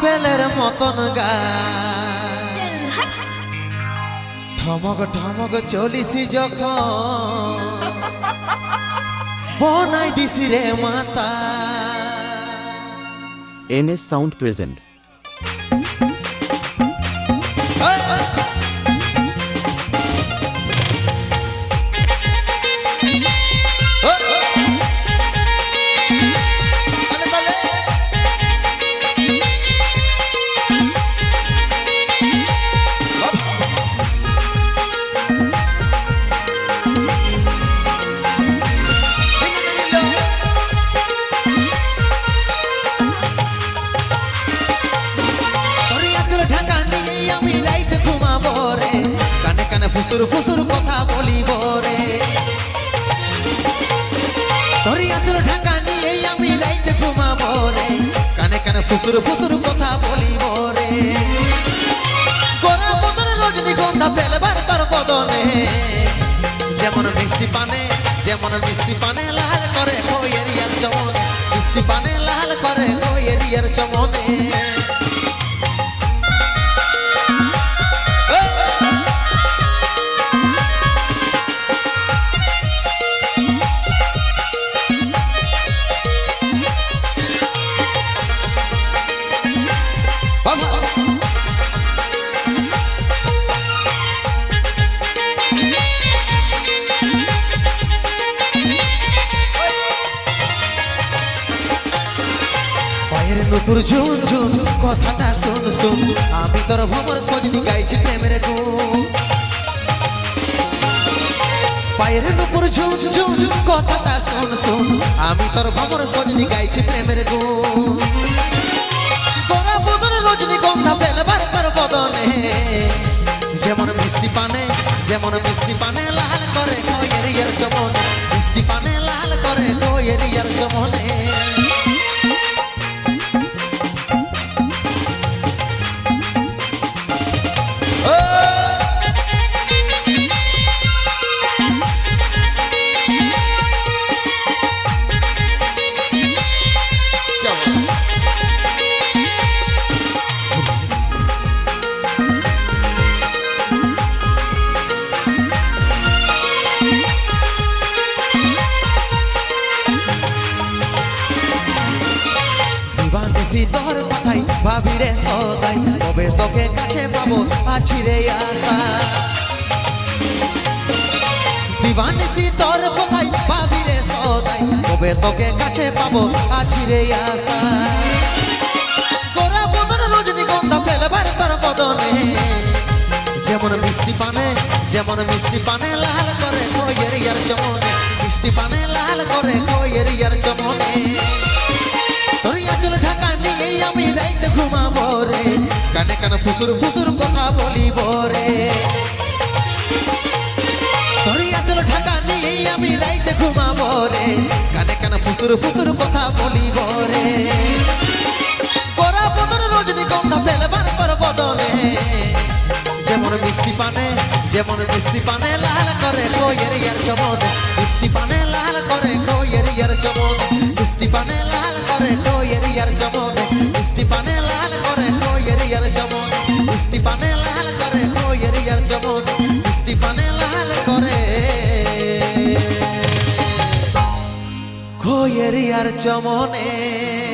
কোয়েলের মতন গা। ঠমক ঠমক চলিসি যখন। বনাই দিছি রে মাতা। এন এস সাউন্ড তালে, ফুসুর ফুসুর কথা বলিব রে। তোর আঁচল ঢাকা নিয়ে আমি রাইতে ঘুমাবো রে। কানে কানে ফুসুর ফুসুর কথা বলিব রে। গোরা বদন রজনীগন্ধা ফেলবার তার বদনে। যেমন মিষ্টি পানে, যেমন মিষ্টি পানে লাল করে কইয়ের ইয়ার চমনে। মিষ্টি পানে লাল করে কইয়ের ইয়ার চমনে। নুপুর ঝুন ঝুন কথাটা শুন শুন, আমি তোর ভ্রমর সজনি গাইছি প্রেমের গুণ। পায়ের নুপুর ঝুন ঝুন কথাটা শুন শুন, আমি তোর ভ্রমর সজনি গাইছি প্রেমের গুণ। তোরা বদনে রজনী গন্ধা ফেলবার তোর বদনে। যেমন মিষ্টি পানে, যেমন মিষ্টি দিবানিসি তোর কথাই ভাবি রে সদাই। কবে তোকে কাছে পাবো আছি রে আশা দিবানিসি তোর কথাই ভাবি রে সদাই। কবে তোকে কাছে পাবো আছি রে আশা যেমন মিষ্টি পানে, যেমন মিষ্টি পানে লাল করে কইয়ের ইয়ার চমনে মিষ্টি পানে লাল করে কানে কানে ফুসুর ফুসুর কথা বলিব রে। আঁচল ঢাকা নিয়ে আমি রাইতে ঘুমাবো রে। কানে কানে ফুসুর ফুসুর কথা বলিব রে। যেমন মিষ্টি পানে লাল করে কইয়ের ইয়ার চমনে। মিষ্টি পানে লাল করে কইয়ের ইয়ার চমনে। ইয়ার চমনে।